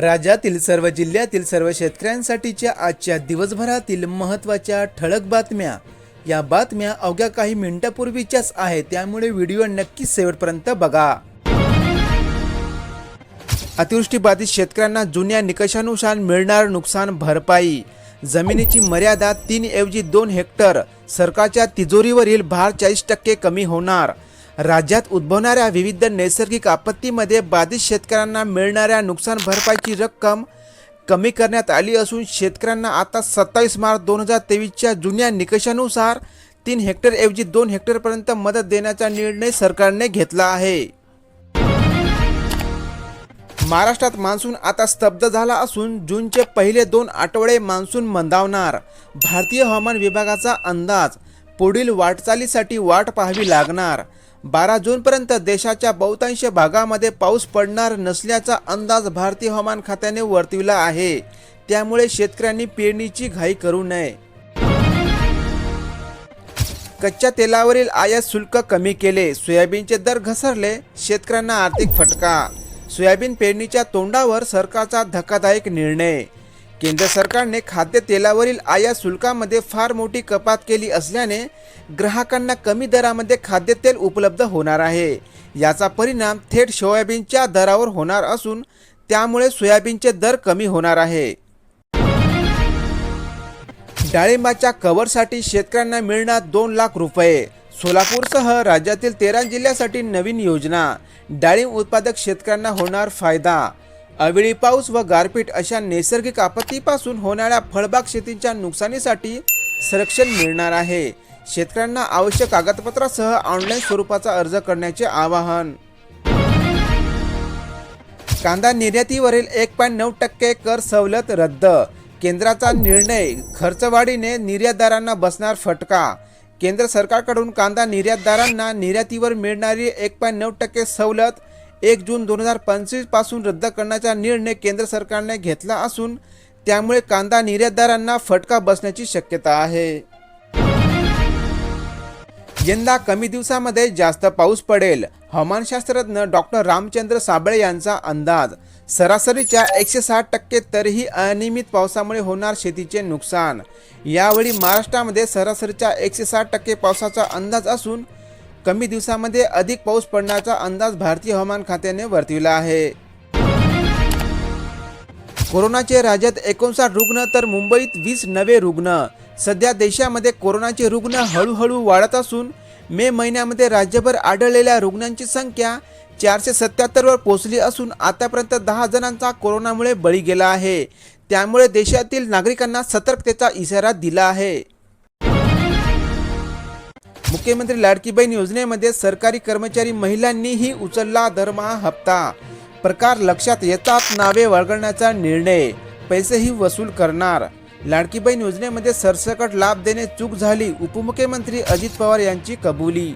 राज्यातील सर्व जिल्ह्यातील सर्व शेतकऱ्यांसाठीच्या आजच्या दिवसभरातील महत्त्वाच्या ठळक बातम्या. या बातम्या अवघ्या काही मिनिटापूर्वीच्याच आहेत त्यामुळे व्हिडिओ नक्की शेवटपर्यंत बघा. अतिवृष्टी बाधित शेतकऱ्यांना जुन्या निकषानुसार मिळणार नुकसान भरपाई. जमिनीची मर्यादा तीन ऐवजी दोन हेक्टर सरकारच्या तिजोरीवरील भार चाळीस टक्के कमी होणार. राज्यात उद्भवणाऱ्या विविध नैसर्गिक आपत्तीमध्ये बाधित शेतकऱ्यांना मिळणाऱ्या नुकसान भरपाईची रक्कम कमी करण्यात आली असून शेतकऱ्यांना आता सत्तावीस मार्च दोन हजार तेवीसच्या जुन्या निकषानुसार तीन हेक्टरऐवजी दोन हेक्टरपर्यंत मदत देण्याचा निर्णय सरकारने घेतला आहे. महाराष्ट्रात मान्सून आता स्तब्ध झाला असून जूनचे पहिले दोन आठवडे मान्सून मंदावणार. भारतीय हवामान विभागाचा अंदाज पुढील वाटचालीसाठी वाट पाहावी लागणार. बारा जूनपर्यंत देशाच्या बहुतांश भागामध्ये पाऊस पडणार नसल्याचा अंदाज भारतीय हवामान खात्याने वर्तविला आहे. त्यामुळे शेतकऱ्यांनी पेरणीची घाई करू नये. कच्च्या तेलावरील आयात शुल्क कमी केले. सोयाबीनचे दर घसरले. शेतकऱ्यांना आर्थिक फटका. सोयाबीन पेरणीच्या तोंडावर सरकारचा धक्कादायक निर्णय. केंद्र सरकारने खाद्यतेलावरील आयात शुल्कामध्ये फार मोठी कपात केली असल्याने ग्राहकांना कमी दरामध्ये खाद्यतेल उपलब्ध होणार आहे. याचा परिणाम थेट सोयाबीनच्या दरावर होणार असून त्यामुळे सोयाबीनचे दर कमी होणार आहे. डाळिंबाच्या कव्हरसाठी शेतकऱ्यांना मिळणार दोन लाख रुपये. सोलापूरसह राज्यातील तेरा जिल्ह्यासाठी नवीन योजना. डाळिंब उत्पादक शेतकऱ्यांना होणार फायदा. अवेळी पाऊस व गारपीट अशा नैसर्गिक आपत्तीपासून होणाऱ्या फळबाग शेतीच्या नुकसानीसाठी संरक्षण मिळणार आहे. शेतकऱ्यांना आवश्यक कागदपत्रासह ऑनलाईन स्वरूपाचा अर्ज करण्याचे आवाहन. कांदा निर्यातीवरील एक पॉईंट नऊ टक्के कर सवलत रद्द. केंद्राचा निर्णय खर्चवाढीने निर्यातदारांना बसणार फटका. केंद्र सरकारकडून कांदा निर्यातदारांना निर्यातीवर मिळणारी एक पॉईंट नऊ टक्के सवलत एक जून दोन हजार पंचवीसपासून रद्द करण्याचा निर्णय केंद्र सरकारने घेतला असून त्यामुळे कांदा निर्यातदारांना फटका बसण्याची शक्यता आहे. यंदा कमी दिवसामध्ये जास्त पाऊस पडेल हवामानशास्त्रज्ञ डॉक्टर रामचंद्र साबळे यांचा अंदाज. सरासरीच्या एकशे साठ टक्के तरीही अनियमित पावसामुळे होणार शेतीचे नुकसान. यावेळी महाराष्ट्रामध्ये सरासरीच्या एकशे साठ टक्के पावसाचा अंदाज असून कमी दिवसामध्ये अधिक पाऊस पडण्याचा अंदाज भारतीय हवामान खात्याने वर्तविला आहे. कोरोनाचे राज्यात एकोणसाठ रुग्ण तर मुंबईत वीस नवे रुग्ण. सध्या देशामध्ये कोरोनाचे रुग्ण हळूहळू वाढत असून मे महिन्यामध्ये राज्यभर आढळलेल्या रुग्णांची संख्या चारशे सत्याहत्तरवर पोहोचली असून आतापर्यंत दहा जणांचा कोरोनामुळे बळी गेला आहे. त्यामुळे देशातील नागरिकांना सतर्कतेचा इशारा दिला आहे. मुख्यमंत्री लाडकी बहीण योजनेमध्ये सरकारी कर्मचारी महिलांनीही उचलला दरमहा हप्ता. प्रकार लक्षात येतात नावे वळगण्याचा निर्णय. पैसेही वसूल करणार. लाडकी बहीण योजनेमध्ये सरसकट लाभ देणे चूक झाली उपमुख्यमंत्री अजित पवार यांची कबुली